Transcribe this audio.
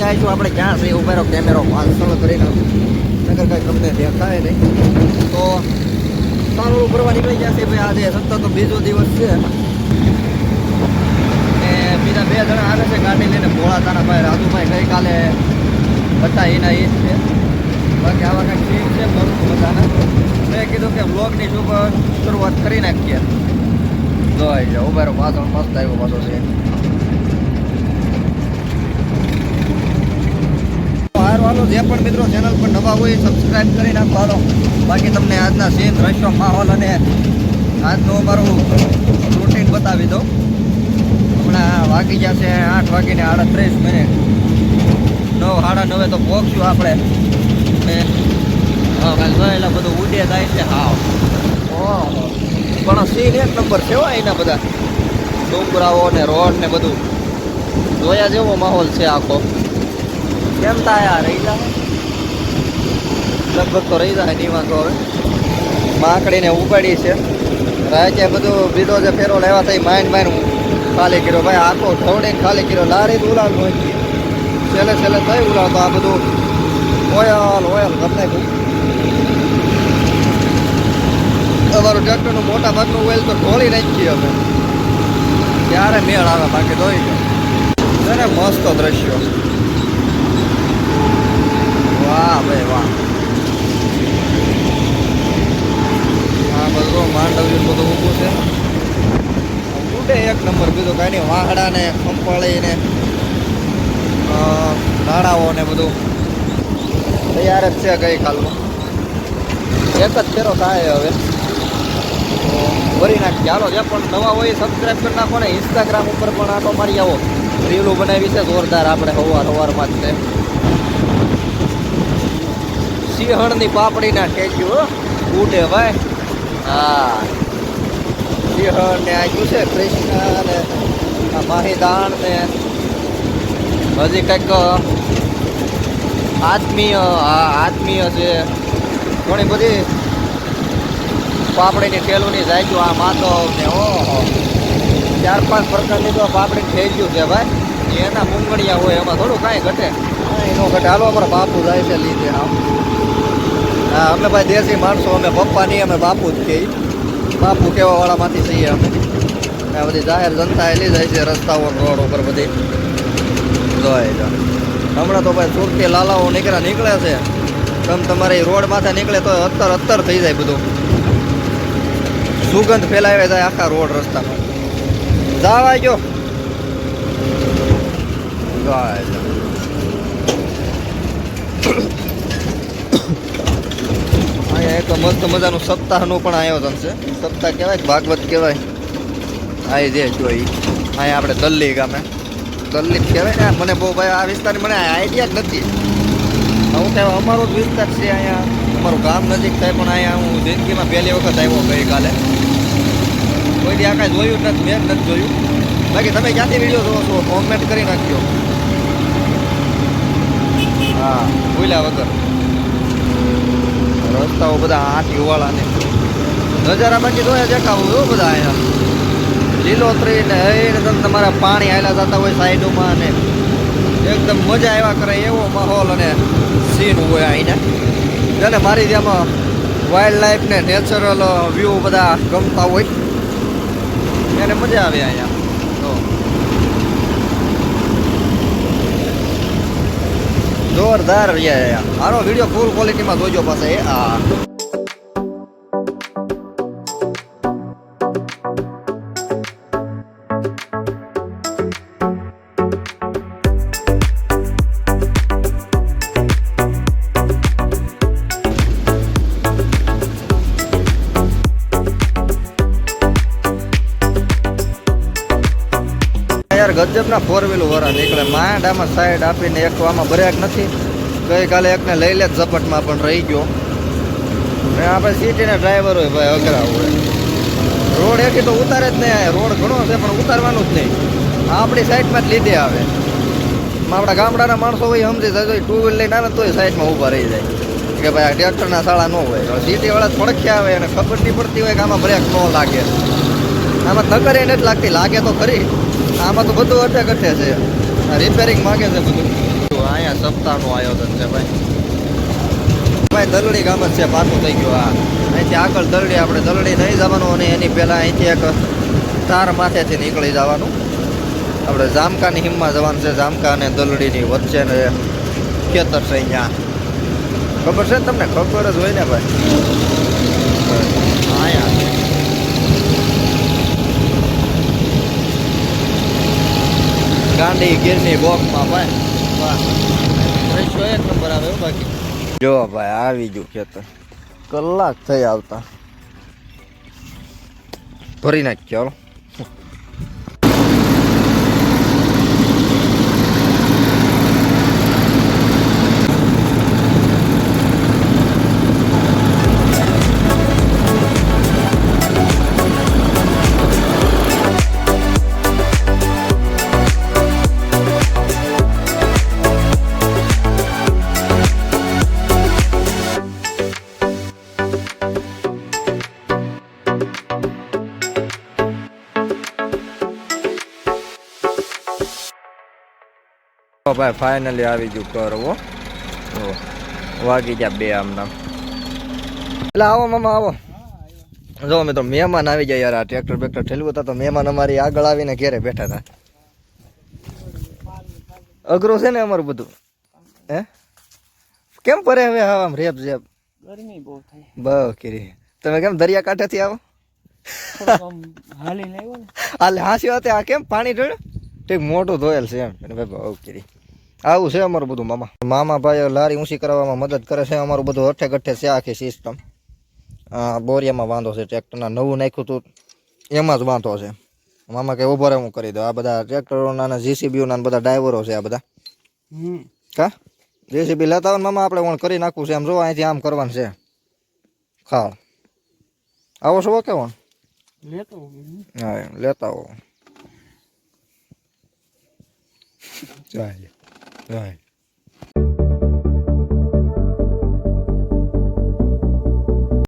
ક્યાં છે ઉભેરો કેમેરો પાછળ કરી નાખું. નગર કાંઈ તમને દેખાય નહીં. તો સારું ફરવા નીકળી ગયા છે ભાઈ, આજે સતત બીજો દિવસ છે. ને બીજા બે જણા આવે છે ગાડી લઈને ભોળા તારા ભાઈ, રાજુભાઈ ગઈકાલે બધા એના એ છે. બાકી આવા કંઈક સીન છે મસ્ત બધાને. મેં કીધું કે બ્લોગની શરૂઆત કરી નાખીએ. જોઈ જાઓ ઉભેરો પાછળ મસ્ત આવ્યો પાછો છે હારું હાલો જે પણ મિત્રો ચેનલ પર નવા હોય સબસ્ક્રાઈબ કરી નાખો. હાલો, બાકી તમને આજના સીન દ્રશ્યો માહોલ અને આજનું અમારું રૂટીન બતાવી દઉં. હમણાં વાગી છે આઠ વાગીને આડત્રીસ મિનિટ નવ, સાડા નવે તો પહોંચ્યું આપણે. જોયેલા બધું ઉડે જાય છે. હા. પણ સીન એક નંબર છે એના બધા. ડુંગરાઓ ને રોડ ને બધું. જોયા જેવો માહોલ છે આખો. કેમ આ? રહી જાય લગભગ તો રહી જાય નહીં વાંધો હવે માકડીને ઉપાડી છે. રાજે બધું બીડો જે ફેરો લેવા થઈ માઇન્ડ માઇન્ડ ખાલી કર્યો. ભાઈ, આખો ઢવડીને ખાલી કર્યો. લારી જ ઉલાળ પહોંચી છેલ્લે છેલ્લે થઈ ઉલાળતો. આ બધું ઓયલ ઓયલ ગમે અમારું ટ્રેક્ટરનું મોટા ભાગનું ઓઇલ તો ઢોળી નાખીએ અમે. ત્યારે મેળ આવે? બાકી ધોઈ ગયો અને મસ્ત દ્રશ્યો. વાહ ભાઈ વાહ. આ બધું માંડવ્યું બધું ઊભું છે. ઉડે એક નંબર. બીજું કાંઈ નહીં. વાહડા ને ખંપાળી બધું. તૈયાર જ છે ગઈકાલનું. એક જ ફેરો થાય હવે. ભરી હાલો, જે પણ નવા હોય સબસ્ક્રાઈબ કરી ઇન્સ્ટાગ્રામ ઉપર પણ આટો મારી આવો. રીલો બનાવી છે. જોરદાર આપણે સવાર સવારમાં જ છે. સિંહણની પાપડીના ટેચ્યુ ઉડે ભાઈ. હા. સિંહણ ને આવ્યું છે કૃષ્ણ ને આ માહીદાણ ને. હજી કંઈક આત્મીય, હા, આત્મીય છે. ઘણી બધી પાપડીની ઠેલુની જાગ્યું આ માધવ ને ઓહો ચાર પાંચ પ્રકારની તો પાપડી થઈ ગયું છે ભાઈ. એના મૂંગણિયા હોય, એમાં થોડું કાંઈ ઘટે. કાંઈ ન ઘટે. હાલો, અમારા બાપુ જાય છે લીધે આમ હા, અમે ભાઈ દેશી માણસો, અમે પપ્પા નહીં, અમે બાપુ જ કહીએ બાપુ કેવા વાળામાંથી છીએ અમે. આ બધી જાહેર જનતા એલી જાય છે રસ્તાઓ, રોડ ઉપર બધી. જોઈ જો. હમણાં તો ભાઈ સુરતી લાલાઓ નીકળ્યા નીકળે છે. તમ તમારે રોડ માથે નીકળે તો અત્તર અત્તર થઈ જાય બધું. સુગંધ ફેલાવે જાય આખા રોડ રસ્તામાં. જાવા ગયો. જોઈ જો અહીંયા એક મસ્ત મજાનું સપ્તાહનું પણ આયોજન છે. સપ્તાહ કહેવાય ભાગવત કહેવાય. આ જે જોઈ અહીંયા આપણે દલ્લી ગામે. દલ્લી કહેવાય ને મને બહુ ભાઈ આ વિસ્તારની મને આઈડિયા જ નથી. હું કહેવાય અમારો જ વિસ્તાર છે અહીંયા. અમારું ગામ નજીક થાય પણ અહીંયા હું જિંદગીમાં પહેલી વખત આવ્યો ગઈકાલે. કોઈ દી આ કાંઈ જોયું જ નથી, મેં જ નથી જોયું. બાકી તમે ક્યાંથી વીડિયો જોવો છો? કોમેન્ટ કરી નાખ્યો હા, ભૂલ્યા વગર. રસ્તાઓ બધા આઠી વાળા ને નજારા બાકી તો દેખાવું એવું બધા અહીંયા. લીલોતરી ને હઈ તમે તમારા પાણી આયલા જતા હોય સાઈડોમાં ને. એકદમ મજા આવ્યા કરે એવો માહોલ અને સીન હોય અહીંના જેને મારી જેમાં વાઇલ્ડ લાઈફ ને નેચરલ વ્યૂ બધા ગમતા હોય. એને મજા આવે અહીંયા તો જોરદાર આનો વીડિયો ફૂલ ક્વોલિટીમાં જોજો પાસે આ યાર ફોર વ્હીલ વાળા નીકળે. માંડ આમાં સાઈડ આપીને એક આમાં બ્રેક નથી. ગઈકાલે એકને લઈ લે ઝપટમાં પણ રહી ગયો. ને આપણે સિટીના ડ્રાઈવર હોય ભાઈ, અઘરા હોય. રોડ એકી તો ઉતારે જ નહીં આવે રોડ ઘણો છે, પણ ઉતારવાનું જ નહીં. આપણી સાઈડમાં જ લીધે આવે. આપણા ગામડાના માણસો હોય, સમજી જાય ટુ વ્હીલ લઈને આવે ને તોય સાઈડમાં ઊભા રહી જાય. કે ભાઈ, આ ટ્રેક્ટરના શાળા ન હોય. સિટીવાળા વાળા થોડક આવે અને ખબર નહીં પડતી હોય કે આમાં બ્રેક ન લાગે. આમાં નકર નથી લાગતી. લાગે તો ખરી. આમાં તો બધું અઠે કઠે છે. રિપેરિંગ માગે છે બધું. અહીંયા સપ્તાહનું આયોજન છે ભાઈ. ભાઈ, દલડી ગામ જ છે પાકું થઈ ગયું આ. અહીંથી આગળ દલડી, આપણે દલડી નહીં જવાનું અને એની પહેલાં અહીંથી એક તાર માથેથી નીકળી જવાનું. આપણે જામકાની હિમમાં જવાનું છે, જામકા અને દલડીની વચ્ચે ખેતર છે અહીંયા. ખબર છે તમને? ખબર જ હોય ને ભાઈ અહીંયા ગાંડી ગીરની બોક્સમાં ભાઈ. દ્રશ્યો એક નંબર આવે બાકી. જો ભાઈ આવી ગયું ખેતર. કલાક થઈ આવતા. ભરી નાખ્યો હાલો. ઓ ભાઈ ફાઇનલી આવી ગયું કરવો વાગી ગયા બે આમના એટલે આવો મામા આવો. જો મિત્રો મહેમાન આવી ગયા યાર આ ટ્રેક્ટર બેક્ટર ઠેલવું હતા તો મહેમાન અમારી આગળ આવીને ઘેરે બેઠા હતા. અઘરું છે ને અમારું બધું? હે? કેમ પરે હવે આમ રેપ જેપ ગરમી બહુ થાય બહુ કરી. તમે કેમ દરિયા કાંઠેથી આવો? હાલી આમ આવ્યો આ વાત આ કેમ પાણી ઢોળ્યું? ઠીક મોટું ધોયેલ છે એમ. ભાઈ બહુ કરી. આવું છે અમારું બધું મામા. મામા ભાઈ લારી ઊંચી કરવામાં મદદ કરે છે અમારું બધું અઠે ગઠે છે આખી સિસ્ટમ આ બોરિયામાં વાંધો છે ટ્રેક્ટરના નવું નાખ્યું હતું એમાં જ વાંધો છે. મામા કે ઊભો હું કરી દઉં. આ બધા ટ્રેક્ટરોના અને જીસીબીઓના બધા ડ્રાઈવરો છે આ બધા. કા? જેસીબી લેતા હોય ને મામા આપણે ઓણ કરી નાખવું છે. આમ જો અહીંથી આમ કરવાનું છે. ખાવ. આવો છો કે ઓણ? લેતો હા એમ, લેતા હો ચાલે. ચાલે